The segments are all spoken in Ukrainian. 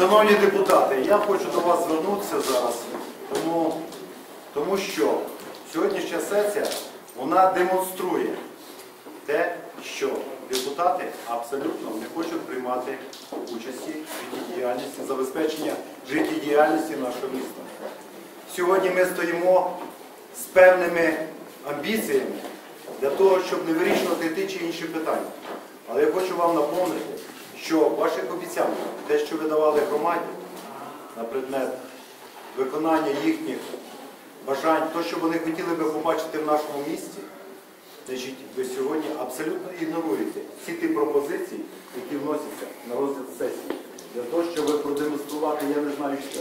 Шановні депутати, я хочу до вас звернутися зараз, тому, тому що сьогоднішня сесія вона демонструє те, що депутати абсолютно не хочуть приймати участі в життєдіяльності, забезпечення життєдіяльності нашого міста. Сьогодні ми стоїмо з певними амбіціями для того, щоб не вирішувати ті чи інші питання. Але я хочу вам напомнити, що ваших обіцянок, те, що ви давали громаді на предмет виконання їхніх бажань, то, що вони хотіли би побачити в нашому місті, значить, ви сьогодні абсолютно ігноруєте всі ті пропозиції, які вносяться на розгляд сесії, для того, щоб продемонструвати, я не знаю що.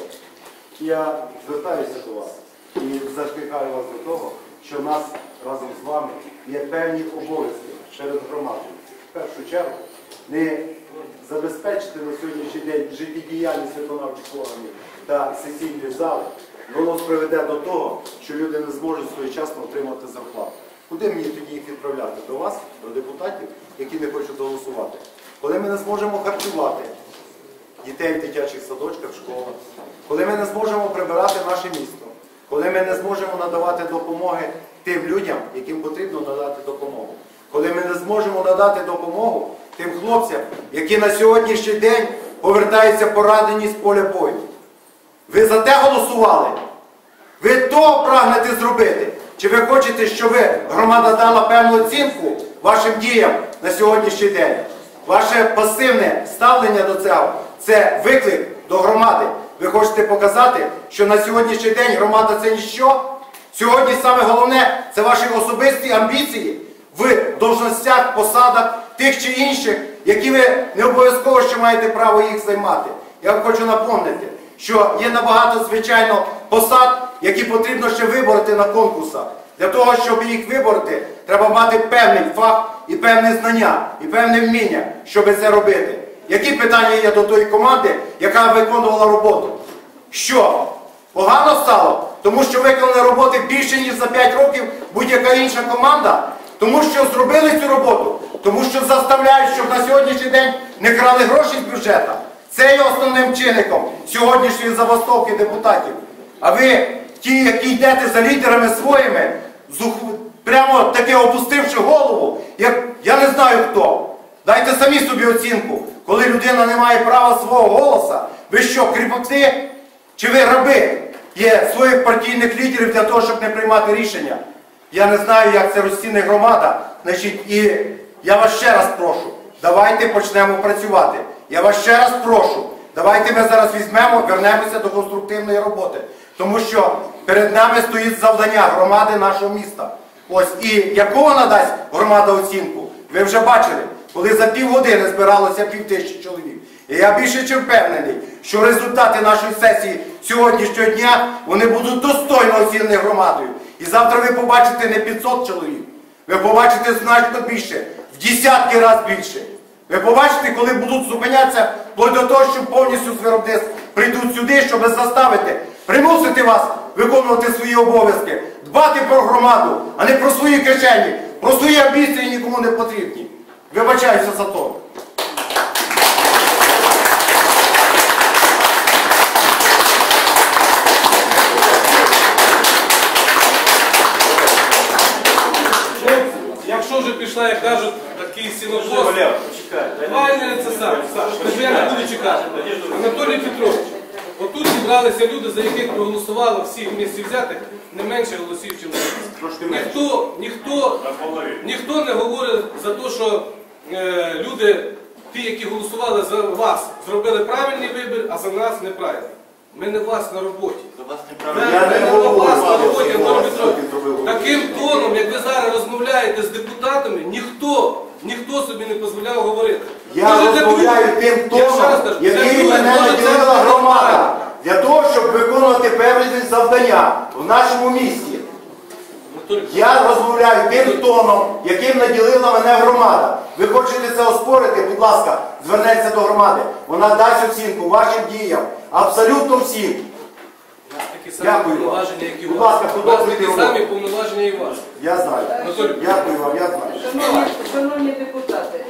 Я звертаюся до вас і закликаю вас до того, що в нас разом з вами є певні обов'язки перед громадою. В першу чергу не забезпечити на сьогоднішній день життєдіяльність виконавчих органів та сесійної зали, воно приведе до того, що люди не зможуть своєчасно отримати зарплату. Куди мені тоді їх відправляти? До вас, до депутатів, які не хочуть голосувати? Коли ми не зможемо харчувати дітей в дитячих садочках, школах, коли ми не зможемо прибирати наше місто, коли ми не зможемо надавати допомоги тим людям, яким потрібно надати допомогу, коли ми не зможемо надати допомогу тим хлопцям, які на сьогоднішній день повертаються поранені з поля бою. Ви за те голосували? Ви то прагнете зробити? Чи ви хочете, щоб громада дала певну оцінку вашим діям на сьогоднішній день? Ваше пасивне ставлення до цього це виклик до громади. Ви хочете показати, що на сьогоднішній день громада це ніщо? Сьогодні саме головне це ваші особисті амбіції в должностях, посадах тих чи інших, які ви не обов'язково що маєте право їх займати. Я вам хочу напомнити, що є набагато, звичайно, посад, які потрібно ще вибороти на конкурсах. Для того, щоб їх вибороти, треба мати певний фах і певне знання, і певне вміння, щоб це робити. Які питання є до тої команди, яка виконувала роботу? Що? Погано стало? Тому що виконали роботи більше, ніж за 5 років будь-яка інша команда? Тому що зробили цю роботу? Тому що заставляють, щоб на сьогоднішній день не крали гроші з бюджету. Це є основним чинником сьогоднішньої забастовки депутатів. А ви, ті, які йдете за лідерами своїми, прямо таки опустивши голову, як я не знаю хто. Дайте самі собі оцінку, коли людина не має права свого голоса, ви що, кріпоти чи ви раби є своїх партійних лідерів для того, щоб не приймати рішення? Я не знаю, як це розцінить громада. Значить, і я вас ще раз прошу, давайте почнемо працювати. Я вас ще раз прошу, давайте ми зараз візьмемо, вернемося до конструктивної роботи. Тому що перед нами стоїть завдання громади нашого міста. Ось і вона дасть громада оцінку? Ви вже бачили, коли за півгодини збиралося пів тисячі чоловік. І я більше чим впевнений, що результати нашої сесії сьогоднішнього дня вони будуть достойно оцінені громадою. І завтра ви побачите не 500 чоловік, ви побачите значно більше, в десятки разів більше. Ви побачите, коли будуть зупинятися вплоть до того, що повністю з виробництв прийдуть сюди, щоб заставити, примусити вас виконувати свої обов'язки, дбати про громаду, а не про свої кишені, про свої амбіції нікому не потрібні. Вибачаюся за то. Вже пішла, як кажуть, такий сінокос, давай це сам, Саш, я не буду чекати. Анатолій Петрович, отут зібралися люди, за яких проголосувало всіх місць взятих не менше голосів, ніж ніхто, ніхто, ніхто не говорить за те, що е, люди, ті, які голосували за вас, зробили правильний вибір, а за нас неправильний. Ми не вас на роботі. Я не Ми говорю, у вас на роботі, Анатолій Петрович. Таким тоном, як ви зараз розмовляєте з депутатами, ніхто, ніхто собі не дозволяв говорити. Я Може, це розмовляю тим тоном, кажу, який мене наділила громада. Для того, щоб виконувати певні завдання в нашому місті. Я розмовляю тим тоном, яким наділила мене громада. Ви хочете це оспорити, будь ласка, звернеться до громади. Вона дасть оцінку вашим діям. Абсолютно всім. Такі самі Дякую вам. повноваження, як і у Будь вас. ласка, У нас продовжуйте такі роботу. самі повноваження і у вас. Я знаю. Дякую вам, я знаю. Шановні, шановні депутати,